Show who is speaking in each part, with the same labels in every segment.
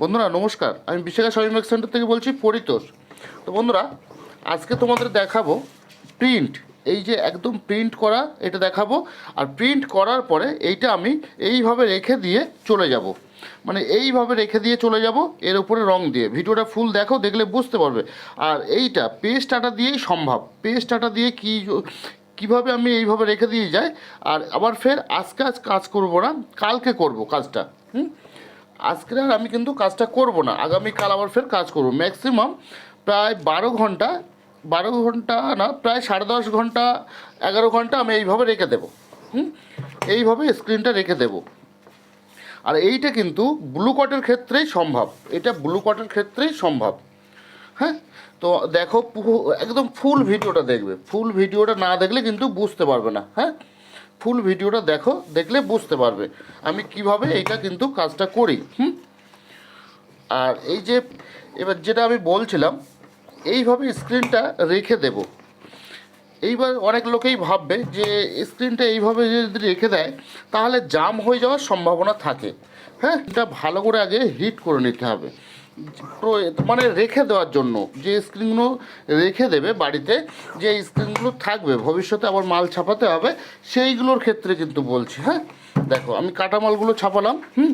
Speaker 1: বন্ধুরা, নমস্কার। আমি বিশাখা শপিং সেন্টার থেকে বলছি পরিতোষ। তো বন্ধুরা, আজকে তোমাদের দেখাবো প্রিন্ট। এই যে একদম প্রিন্ট করা, এটা দেখাবো। আর প্রিন্ট করার পরে এইটা আমি এইভাবে রেখে দিয়ে চলে যাব। মানে এইভাবে রেখে দিয়ে চলে যাব, এর উপরে রং দিয়ে। ভিডিওটা ফুল দেখো, দেখলে বুঝতে পারবে। আর এইটা পেস্ট আটা দিয়েই সম্ভব। পেস্ট আটা দিয়ে কী কীভাবে আমি এইভাবে রেখে দিয়ে যাই। আর আবার ফের আজকে আজ কাজ করব না, কালকে করব কাজটা। হুম? আজকে আর আমি কিন্তু কাজটা করব না, আগামীকাল আবার ফের কাজ করব। ম্যাক্সিমাম প্রায় বারো ঘণ্টা বারো ঘণ্টা না, প্রায় সাড়ে দশ ঘণ্টা, এগারো ঘণ্টা আমি এইভাবে রেখে দেবো। হুম? এইভাবে স্ক্রিনটা রেখে দেবো। আর এইটা কিন্তু ব্লু কটের ক্ষেত্রেই সম্ভব। এটা ব্লু কটের ক্ষেত্রেই সম্ভব। হ্যাঁ? তো দেখো একদম ফুল ভিডিওটা দেখবে। ফুল ভিডিওটা না দেখলে কিন্তু বুঝতে পারবে না। হ্যাঁ? ফুল ভিডিওটা দেখো, দেখলে বুঝতে পারবে। আমি কীভাবে এইটা কিন্তু কাজটা করি, হুম? আর এই যে, এবার যেটা আমি বলছিলাম, এইভাবে স্ক্রিনটা রেখে দেব। এইবার অনেক লোকেই ভাববে যে, স্ক্রিনটা এইভাবে যদি রেখে দেয়, তাহলে জাম হয়ে যাওয়ার সম্ভাবনা থাকে। হ্যাঁ এটা ভালো করে আগে হিট করে নিতে হবে। মানে রেখে দেওয়ার জন্য, যে স্ক্রিনগুলো রেখে দেবে বাড়িতে, যে স্ক্রিনগুলো থাকবে, ভবিষ্যতে আবার মাল ছাপাতে হবে, সেইগুলোর ক্ষেত্রে কিন্তু বলছি হ্যাঁ? দেখো, আমি কাটা মালগুলো ছাপালাম, হুম?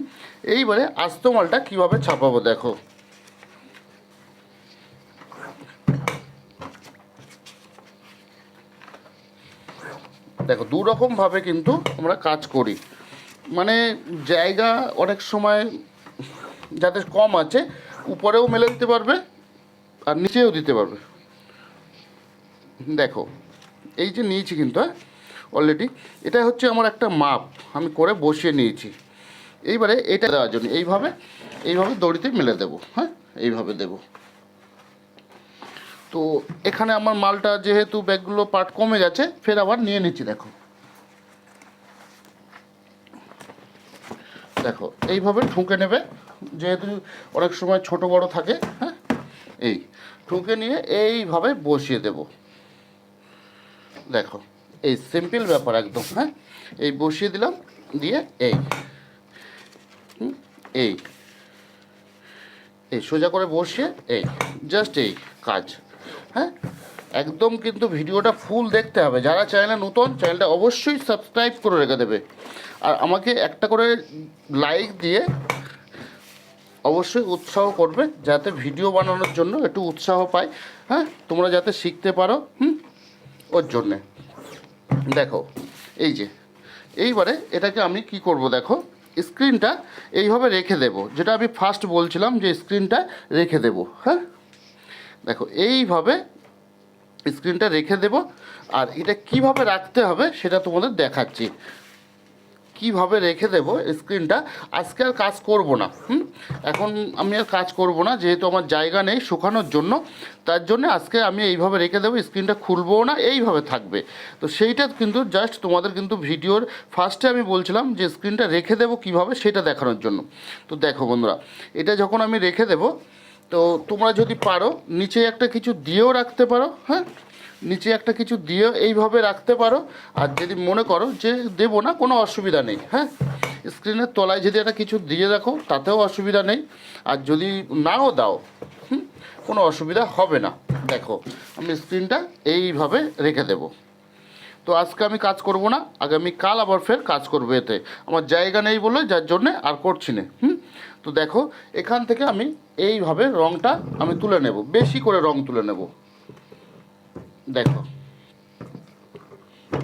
Speaker 1: এইবারে আস্ত মালটা কীভাবে ছাপাবো, দেখো। দেখো দু রকমভাবে কিন্তু আমরা কাজ করি। মানে জায়গা অনেক সময় যাদের কম আছে উপরেও মেলে দিতে পারবে আর নিচেও দিতে পারবে। দেখো, এই যে নিয়েছি কিন্তু হ্যাঁ অলরেডি এটা হচ্ছে আমার একটা মাপ, আমি করে বসিয়ে নিয়েছি। এইবারে এটা দেওয়ার জন্য, এইভাবে এইভাবে দড়িতে মেলে দেবো হ্যাঁ এইভাবে দেবো। তো এখানে আমার মালটা যেহেতু ব্যাগগুলো পার্ট কমে গেছে, ফের আবার নিয়ে নিচ্ছি, দেখো। দেখো, এইভাবে ঠুকে নেবে যেহেতু অনেক সময় ছোট বড় থাকে হ্যাঁ? এই ঠুকে নিয়ে এইভাবে বসিয়ে দেব। দেখো, এই সিম্পল ব্যাপার একদম হ্যাঁ? এই বসিয়ে দিলাম, দিয়ে এই এই এই সোজা করে বসিয়ে এই জাস্ট এই কাজ হ্যাঁ? একদম কিন্তু ভিডিওটা ফুল দেখতে হবে। যারা চ্যানেলে নতুন চ্যানেলটা অবশ্যই সাবস্ক্রাইব করে রেখে দেবে। আর আমাকে একটা করে লাইক দিয়ে অবশ্যই উৎসাহ করবে যাতে ভিডিও বানানোর জন্য একটু উৎসাহ পাই হ্যাঁ? তোমরা যাতে শিখতে পারো, হুম? ওর জন্যে। দেখো, এই যে, এইবারে এটাকে আমি কি করব দেখো? স্ক্রিনটা এইভাবে রেখে দেব, যেটা আমি ফার্স্ট বলছিলাম যে স্ক্রিনটা রেখে দেব হ্যাঁ? দেখো, এইভাবে স্ক্রিনটা রেখে দেব, আর এটা কীভাবে রাখতে হবে সেটা তোমাদের দেখাচ্ছি। কীভাবে রেখে দেব স্ক্রিনটা আজকে আর কাজ করব না, হুম? এখন আমি আর কাজ করব না, যেহেতু আমার জায়গা নেই শুকানোর জন্য, তার জন্য আজকে আমি এইভাবে রেখে দেবো স্ক্রিনটা খুলবও না, এইভাবে থাকবে। তো সেইটা কিন্তু জাস্ট তোমাদের কিন্তু ভিডিওর ফার্স্টে আমি বলছিলাম যে স্ক্রিনটা রেখে দেবো কীভাবে, সেটা দেখানোর জন্য। তো দেখো বন্ধুরা, এটা যখন আমি রেখে দেবো তো তোমরা যদি পারো নিচে একটা কিছু দিয়েও রাখতে পারো হ্যাঁ? নিচে একটা কিছু দিয়ে এইভাবে রাখতে পারো। আর যদি মনে করো যে দেবো না কোনো অসুবিধা নেই হ্যাঁ? স্ক্রিনের তলায় যদি একটা কিছু দিয়ে রাখো তাতেও অসুবিধা নেই। আর যদি নাও দাও হুম, কোনো অসুবিধা হবে না। দেখো আমি স্ক্রিনটা এইভাবে রেখে দেবো। তো আজকে আমি কাজ করব না আগামী কাল আবার ফের কাজ করব এতে। আমার জায়গা নেই বলে যার জন্যে আর করছি না হুম? তো দেখো এখান থেকে আমি এইভাবে রংটা আমি তুলে নেব। বেশি করে রং তুলে নেব। দেখো।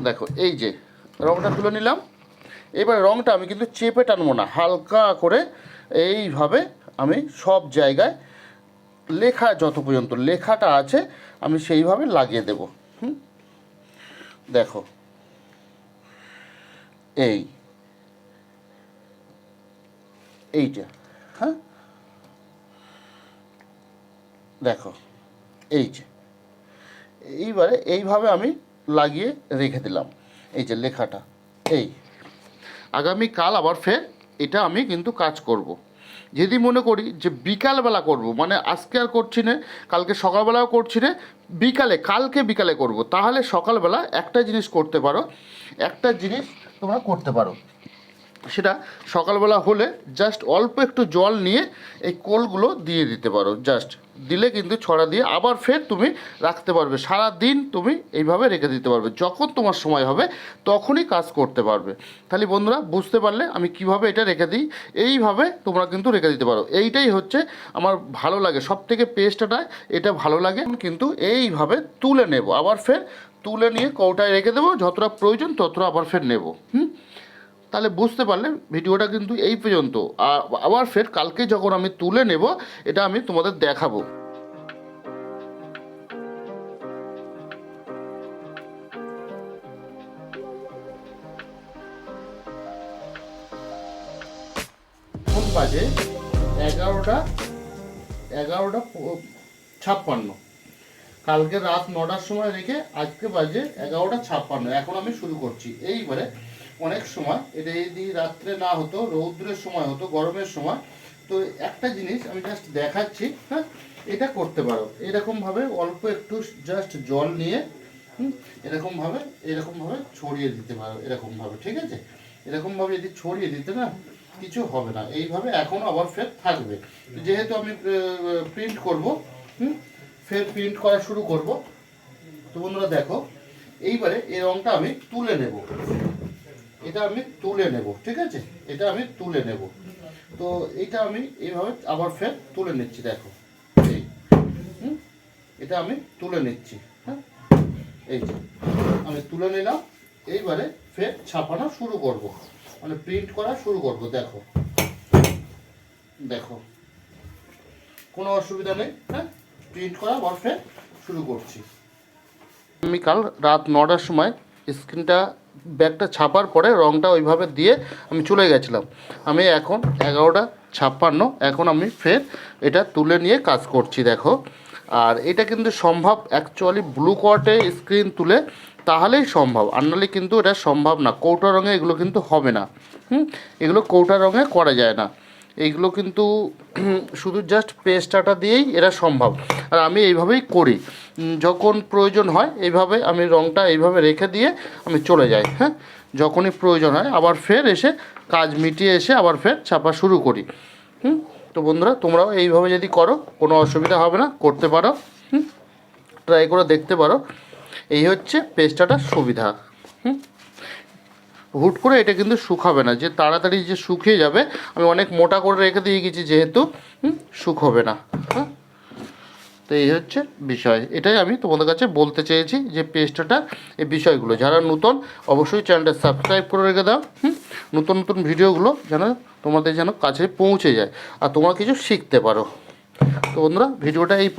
Speaker 1: দেখো, এই যে রংটা তুলে নিলাম। এবার রংটা আমি কিন্তু চেপে টানবো না, হালকা করে এইভাবে আমি সব জায়গায় লেখা যত পর্যন্ত লেখাটা আছে, আমি সেইভাবে লাগিয়ে দেব। হুম? দেখো। এই। এইটা হ্যাঁ? দেখো, এই যে, এইবারে এইভাবে আমি লাগিয়ে রেখে দিলাম। এই যে লেখাটা, এই। আগামীকাল আবার ফের এটা আমি কিন্তু কাজ করব। যদি মনে করি যে বিকালবেলা করব মানে আজকে আর করছি না, কালকে সকালবেলাও করছি না, বিকালে, কালকে বিকালে করব, তাহলে সকালবেলা একটা জিনিস করতে পারো, একটা জিনিস তোমরা করতে পারো। সেটা সকালবেলা হলে জাস্ট অল্প একটু জল নিয়ে এই কোলগুলো দিয়ে দিতে পারো। জাস্ট দিলে কিন্তু ছড়া দিয়ে আবার ফের তুমি রাখতে পারবে। সারা দিন তুমি এইভাবে রেখে দিতে পারবে। যখন তোমার সময় হবে তখনই কাজ করতে পারবে। তাহলে বন্ধুরা, বুঝতে পারলে আমি কীভাবে এটা রেখে দিই? এইভাবে তোমরা কিন্তু রেখে দিতে পারো। এইটাই হচ্ছে আমার ভালো লাগে। সব থেকে পেস্টটা এটা ভালো লাগে। কিন্তু এইভাবে তুলে নেব। আবার ফের তুলে নিয়ে কৌটায় রেখে দেবো। যতটা প্রয়োজন ততটা আবার ফের নেব। হুম? তাহলে বুঝতে পারলে ভিডিওটা কিন্তু এই পর্যন্ত। আর আবার ফের কালকে যখন আমি তুলে নেব, এটা আমি তোমাদের দেখাবো। বাজে এগারোটা এগারোটা ছাপ্পান্ন। কালকে রাত নটার সময় রেখে আজকে বাজে এগারোটা ছাপ্পান্ন। এখন আমি শুরু করছি। এইবারে অনেক সময় এটা যদি রাত্রে না হতো রৌদ্রের সময় হতো গরমের সময় তো একটা জিনিস আমি জাস্ট দেখাচ্ছি হ্যাঁ এটা করতে পারো। এরকমভাবে অল্প একটু জাস্ট জল নিয়ে হুম, এরকমভাবে এরকমভাবে ছড়িয়ে দিতে পারো এরকমভাবে ঠিক আছে? এরকমভাবে যদি ছড়িয়ে দিতে না কিছু হবে না। এইভাবে এখনও আবার ফের থাকবে। যেহেতু আমি প্রিন্ট করব হুম ফের প্রিন্ট করা শুরু করব তো বন্ধুরা দেখো এইবারে এই রঙটা আমি তুলে নেব। এটা আমি তুলে নেব, ঠিক আছে? এটা আমি তুলে নেব। তো এটা আমি এইভাবে আবার ফের তুলে নিচ্ছি, দেখো। এই, হুম? এটা আমি তুলে নিচ্ছি হ্যাঁ? এই যে, আমি তুলে নিলাম, এইবারে ফের ছাপানো শুরু করব। মানে প্রিন্ট করা শুরু করব, দেখো। দেখো। কোনো অসুবিধা নেই হ্যাঁ? প্রিন্ট করা আবার ফের শুরু করছি। আমি কাল রাত নটার সময় স্ক্রিনটা, ব্যাগটা ছাপার পরে রংটা ওইভাবে দিয়ে আমি চলে গেছিলাম। আমি এখন এগারোটা ছাপ্পান্ন, এখন আমি ফের এটা তুলে নিয়ে কাজ করছি, দেখো। আর এটা কিন্তু সম্ভব অ্যাকচুয়ালি ব্লু কোয়ার্টে স্ক্রিন তুলে, তাহলেই সম্ভব। আর নাহলে কিন্তু এটা সম্ভব না। কৌটা রঙে এগুলো কিন্তু হবে না। হুম? এগুলো কৌটা রঙে করা যায় না। এইগুলো কিন্তু শুধু জাস্ট পেস্টাটা দিয়েই এরা সম্ভব। আর আমি এইভাবেই করি। যখন প্রয়োজন হয়, এইভাবে আমি রঙটা এইভাবে রেখে দিয়ে আমি চলে যাই হ্যাঁ? যখনই প্রয়োজন হয়, আবার ফের এসে কাজ মিটিয়ে এসে আবার ফের ছাপা শুরু করি। হুম? তো বন্ধুরা, তোমরাও এইভাবে যদি করো, কোনো অসুবিধা হবে না, করতে পারো। হুম? ট্রাই করে দেখতে পারো। এই হচ্ছে পেস্টাটার সুবিধা। হুম? হুট করে এটা কিন্তু শুকাবে না। যে তাড়াতাড়ি যে শুকিয়ে যাবে, আমি অনেক মোটা করে রেখে দিয়ে গেছি, যেহেতু শুকোবে না হ্যাঁ তো এই হচ্ছে বিষয়। এটাই আমি তোমাদের কাছে বলতে চেয়েছি যে পেস্টটা এই বিষয়গুলো। যারা নতুন, অবশ্যই চ্যানেলটা সাবস্ক্রাইব করে রেখে দাও, হুম। নতুন নতুন ভিডিওগুলো যেন তোমাদের যেন কাছে পৌঁছে যায়, আর তোমরা কিছু শিখতে পারো। তো বন্ধুরা, ভিডিওটা এই